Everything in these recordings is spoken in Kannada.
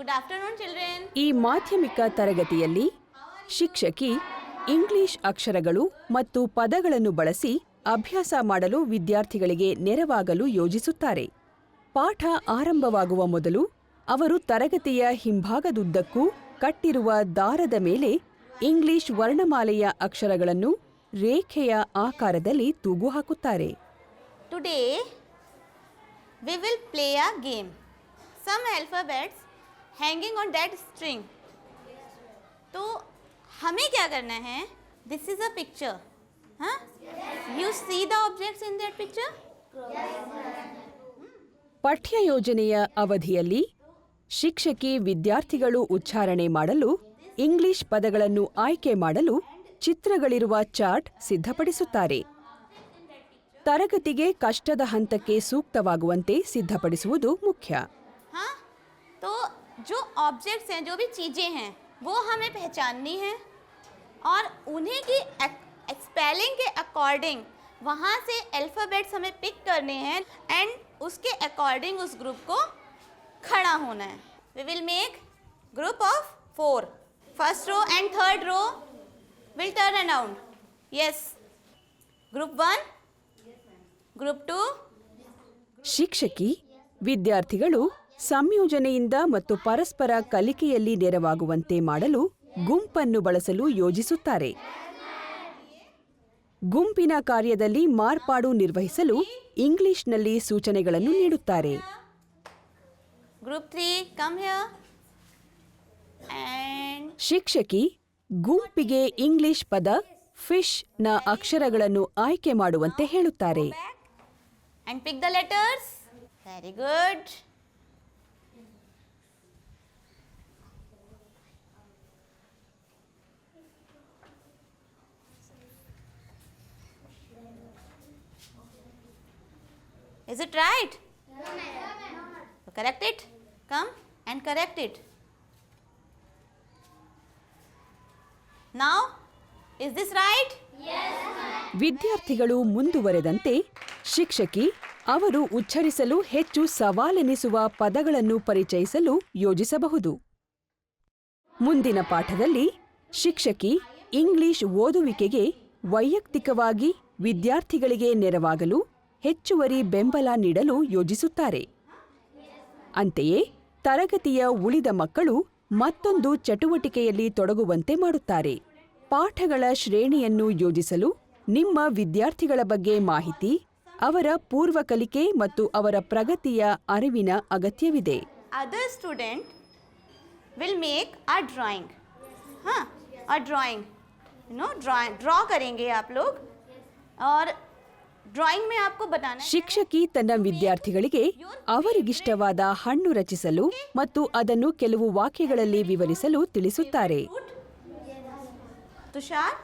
Good afternoon. ಈ ಮಾಧ್ಯಮಿಕ ತರಗತಿಯಲ್ಲಿ ಶಿಕ್ಷಕಿ ಇಂಗ್ಲಿಷ್ ಅಕ್ಷರಗಳು ಮತ್ತು ಪದಗಳನ್ನು ಬಳಸಿ ಅಭ್ಯಾಸ ಮಾಡಲು ವಿದ್ಯಾರ್ಥಿಗಳಿಗೆ ನೆರವಾಗಲು ಯೋಜಿಸುತ್ತಾರೆ. ಪಾಠ ಆರಂಭವಾಗುವ ಮೊದಲು ಅವರು ತರಗತಿಯ ಹಿಂಭಾಗದುದ್ದಕ್ಕೂ ಕಟ್ಟಿರುವ ದಾರದ ಮೇಲೆ ಇಂಗ್ಲಿಷ್ ವರ್ಣಮಾಲೆಯ ಅಕ್ಷರಗಳನ್ನು ರೇಖೆಯ ಆಕಾರದಲ್ಲಿ ತೂಗು ಹಾಕುತ್ತಾರೆ. Today we will play a game some alphabets hanging on that string. तो हमें क्या करना है दिस इज अ पिक्चर हाँ you see the objects in that picture ಪಠ್ಯ ಯೋಜನೆಯ ಅವಧಿಯಲ್ಲಿ ಶಿಕ್ಷಕಿ ವಿದ್ಯಾರ್ಥಿಗಳು ಉಚ್ಚಾರಣೆ ಮಾಡಲು ಇಂಗ್ಲಿಷ್ ಪದಗಳನ್ನು ಆಯ್ಕೆ ಮಾಡಲು ಚಿತ್ರಗಳಿರುವ ಚಾರ್ಟ್ ಸಿದ್ಧಪಡಿಸುತ್ತಾರೆ ತರಗತಿಗೆ ಕಷ್ಟದ ಹಂತಕ್ಕೆ ಸೂಕ್ತವಾಗುವಂತೆ ಸಿದ್ಧಪಡಿಸುವುದು ಮುಖ್ಯ हाँ तो जो ऑब्जेक्ट्स हैं जो भी चीज़ें हैं वो हमें पहचाननी है और उन्हीं की स्पेलिंग के अकॉर्डिंग वहाँ से अल्फ़ाबेट्स हमें पिक करने हैं एंड उसके अकॉर्डिंग उस ग्रुप को खड़ा होना है we will make group of four first row and third row will turn around yes group one group two ಶಿಕ್ಷಕಿ ವಿದ್ಯಾರ್ಥಿಗಳು ಸಂಯೋಜನೆಯಿಂದ ಮತ್ತು ಪರಸ್ಪರ ಕಲಿಕೆಯಲ್ಲಿ ನೆರವಾಗುವಂತೆ ಮಾಡಲು ಗುಂಪನ್ನು ಬಳಸಲು ಯೋಜಿಸುತ್ತಾರೆ. ಗುಂಪಿನ ಕಾರ್ಯದಲ್ಲಿ ಮಾರ್ಪಾಡು ನಿರ್ವಹಿಸಲು ಇಂಗ್ಲಿಷ್ನಲ್ಲಿ ಸೂಚನೆಗಳನ್ನು ನೀಡುತ್ತಾರೆ. Group 3, come here. And ಶಿಕ್ಷಕಿ ಗುಂಪಿಗೆ ಇಂಗ್ಲಿಷ್ ಪದ ಫಿಶ್ನ ಅಕ್ಷರಗಳನ್ನು ಆಯ್ಕೆ ಮಾಡುವಂತೆ ಹೇಳುತ್ತಾರೆ. Very And Is it right? So correct it. Come and correct it. Now, is this right? ವಿದ್ಯಾರ್ಥಿಗಳು ಮುಂದುವರೆದಂತೆ ಶಿಕ್ಷಕಿ ಅವರು ಉಚ್ಚರಿಸಲು ಹೆಚ್ಚು ಸವಾಲೆನಿಸುವ ಪದಗಳನ್ನು ಪರಿಚಯಿಸಲು ಯೋಜಿಸಬಹುದು ಮುಂದಿನ ಪಾಠದಲ್ಲಿ ಶಿಕ್ಷಕಿ ಇಂಗ್ಲಿಷ್ ಓದುವಿಕೆಗೆ ವೈಯಕ್ತಿಕವಾಗಿ ವಿದ್ಯಾರ್ಥಿಗಳಿಗೆ ನೆರವಾಗಲು ಹೆಚ್ಚುವರಿ ಬೆಂಬಲ ನೀಡಲು ಯೋಜಿಸುತ್ತಾರೆ ಅಂತೆಯೇ ತರಗತಿಯ ಉಳಿದ ಮಕ್ಕಳು ಮತ್ತೊಂದು ಚಟುವಟಿಕೆಯಲ್ಲಿ ತೊಡಗುವಂತೆ ಮಾಡುತ್ತಾರೆ ಪಾಠಗಳ ಶ್ರೇಣಿಯನ್ನು ಯೋಜಿಸಲು ನಿಮ್ಮ ವಿದ್ಯಾರ್ಥಿಗಳ ಬಗ್ಗೆ ಮಾಹಿತಿ ಅವರ ಪೂರ್ವ ಕಲಿಕೆ ಮತ್ತು ಅವರ ಪ್ರಗತಿಯ ಅರಿವಿನ ಅಗತ್ಯವಿದೆ other student will make a drawing हाँ a drawing you know drawing draw करेंगे आप लोग और ಶಿಕ್ಷಕಿ ತನ್ನ ವಿದ್ಯಾರ್ಥಿಗಳಿಗೆ ಅವರಿಗಿಷ್ಟವಾದ ಹಣ್ಣು ರಚಿಸಲು ಮತ್ತು ಅದನ್ನು ಕೆಲವು ವಾಕ್ಯಗಳಲ್ಲಿ ವಿವರಿಸಲು ತಿಳಿಸುತ್ತಾರೆ. Tushar?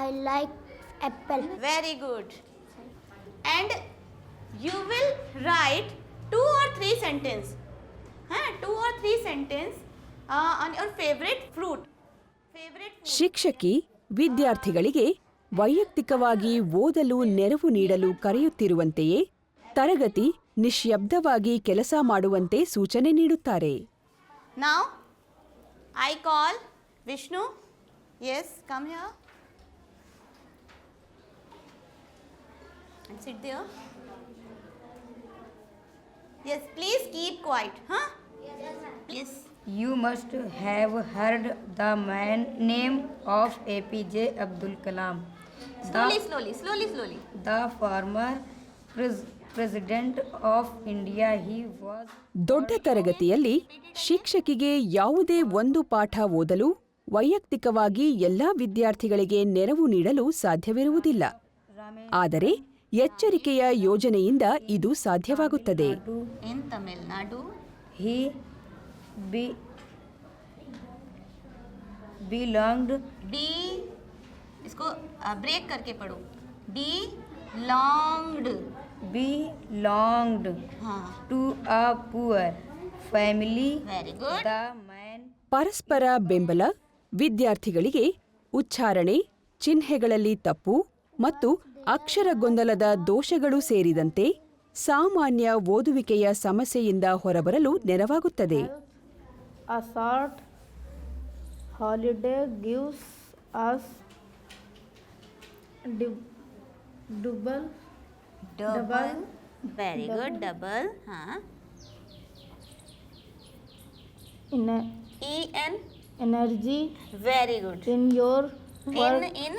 I like apple very good and you will write two or three sentence ಹಾಂ two or three sentence on your favourite fruit favourite ಶಿಕ್ಷಕಿ ವಿದ್ಯಾರ್ಥಿಗಳಿಗೆ ವೈಯಕ್ತಿಕವಾಗಿ ಓದಲು ನೆರವು ನೀಡಲು ಕರೆಯುತ್ತಿರುವಂತೆಯೇ ತರಗತಿ ನಿಶ್ಯಬ್ದವಾಗಿ ಕೆಲಸ ಮಾಡುವಂತೆ ಸೂಚನೆ ನೀಡುತ್ತಾರೆ. ನಾವು I call Vishnu yes come ಯ yes please keep quiet yes you must have heard the man name of A P J Abdul Kalam Slowly, the, slowly, slowly, slowly. the former pres- president of India. He was ದೊಡ್ಡ ತರಗತಿಯಲ್ಲಿ ಶಿಕ್ಷಕಿಗೆ ಯಾವುದೇ ಒಂದು ಪಾಠ ಓದಲು ವೈಯಕ್ತಿಕವಾಗಿ ಎಲ್ಲಾ ವಿದ್ಯಾರ್ಥಿಗಳಿಗೆ ನೆರವು ನೀಡಲು ಸಾಧ್ಯವಿರುವುದಿಲ್ಲ ಆದರೆ ಎಚ್ಚರಿಕೆಯ ಯೋಜನೆಯಿಂದ ಇದು ಸಾಧ್ಯವಾಗುತ್ತದೆ to In Tamil Nadu, इसको ब्रेक करके पढ़ो D longed belonged हाँ to a poor family. very good The man ಪರಸ್ಪರ ಬೆಂಬಲ ವಿದ್ಯಾರ್ಥಿಗಳಿಗೆ ಉಚ್ಚಾರಣೆ ಚಿಹ್ನೆಗಳಲ್ಲಿ ತಪ್ಪು ಮತ್ತು ಅಕ್ಷರ ಗೊಂದಲದ ದೋಷಗಳು ಸೇರಿದಂತೆ ಸಾಮಾನ್ಯ ಓದುವಿಕೆಯ ಸಮಸ್ಯೆಯಿಂದ ಹೊರಬರಲು ನೆರವಾಗುತ್ತದೆ A short holiday gives us dou- double double very good double हाँ ener- E N energy very good in your in work in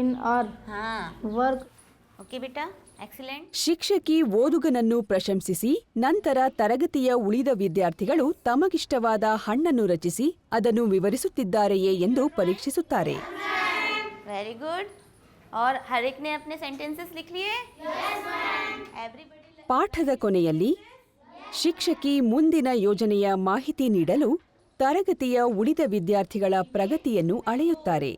in our हाँ work ओके बेटा एक्सीलेंट ಶಿಕ್ಷಕಿ ಓದುಗನನ್ನು ಪ್ರಶಂಸಿಸಿ ನಂತರ ತರಗತಿಯ ಉಳಿದ ವಿದ್ಯಾರ್ಥಿಗಳು ತಮಗಿಷ್ಟವಾದ ಹಣ್ಣನ್ನು ರಚಿಸಿ ಅದನ್ನು ವಿವರಿಸುತ್ತಿದ್ದಾರೆಯೇ ಎಂದು ಪರೀಕ್ಷಿಸುತ್ತಾರೆ वेरी गुड और हर एक ने अपने सेंटेंसेस लिख लिए एवरीबडी ಪಾಠದ ಕೊನೆಯಲ್ಲಿ ಶಿಕ್ಷಕಿ ಮುಂದಿನ ಯೋಜನೆಯ ಮಾಹಿತಿ ನೀಡಲು ತರಗತಿಯ ಉಳಿದ ವಿದ್ಯಾರ್ಥಿಗಳ ಪ್ರಗತಿಯನ್ನು ಅಳೆಯುತ್ತಾರೆ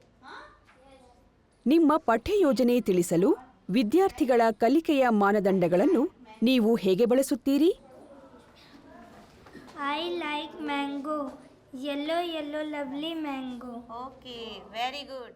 ನಿಮ್ಮ ಪಠ್ಯಯೋಜನೆ ತಿಳಿಸಲು ವಿದ್ಯಾರ್ಥಿಗಳ ಕಲಿಕೆಯ ಮಾನದಂಡಗಳನ್ನು ನೀವು ಹೇಗೆ ಬಳಸುತ್ತೀರಿ I like mango. Yellow, yellow, lovely mango. Okay very good